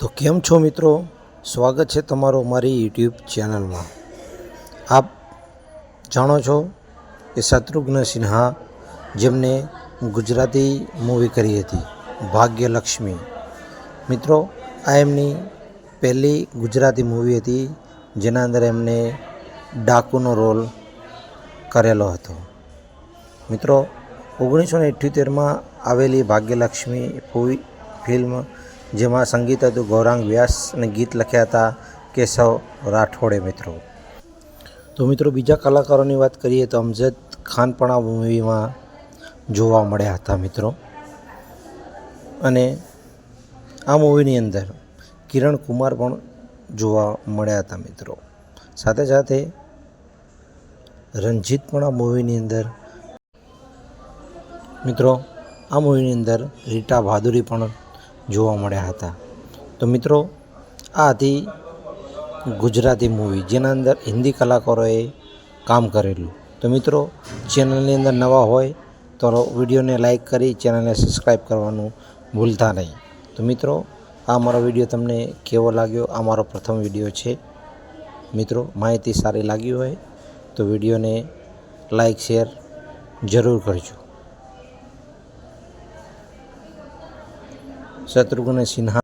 તો કેમ છો મિત્રો? સ્વાગત છે તમારો મારી યુટ્યુબ ચેનલમાં. આપ જાણો છો કે શત્રુઘ્ન સિન્હા, જેમને ગુજરાતી મૂવી કરી હતી, ભાગ્યલક્ષ્મી. મિત્રો, આ એમની પહેલી ગુજરાતી મૂવી હતી, જેના અંદર એમને ડાકુનો રોલ કરેલો હતો. મિત્રો, ઓગણીસો ને ઇઠ્યોતેરમાં આવેલી ભાગ્યલક્ષ્મી ફિલ્મ જેમાં સંગીત હતું, ગૌરાંગ વ્યાસ અને ગીત લખ્યા હતા કેશવ રાઠોડે મિત્રો. તો મિત્રો બીજા કલાકારોની વાત કરીએ તો અમજદ ખાન પણ આ મૂવીમાં જોવા મળ્યા હતા મિત્રો. અને આ મૂવીની અંદર કિરણ કુમાર પણ જોવા મળ્યા હતા મિત્રો. સાથે સાથે રણજીત પણ આ મૂવીની અંદર મિત્રો, આ મૂવીની અંદર રીટા ભાદુરી પણ જોવા મળ્યા હતા. તો મિત્રો, આ હતી ગુજરાતી મૂવી જેના અંદર હિન્દી કલાકારોએ કામ કરેલું. તો મિત્રો, ચેનલની અંદર નવા હોય તો વિડીયોને લાઇક કરી ચેનલને સબસ્ક્રાઈબ કરવાનું ભૂલતા નહીં. તો મિત્રો, આ મારો વીડિયો તમને કેવો લાગ્યો? આ મારો પ્રથમ વીડિયો છે. મિત્રો, માહિતી સારી લાગી હોય તો વિડીયોને લાઇક શેર જરૂર કરજો. શત્રુઘ્ન સિન્હા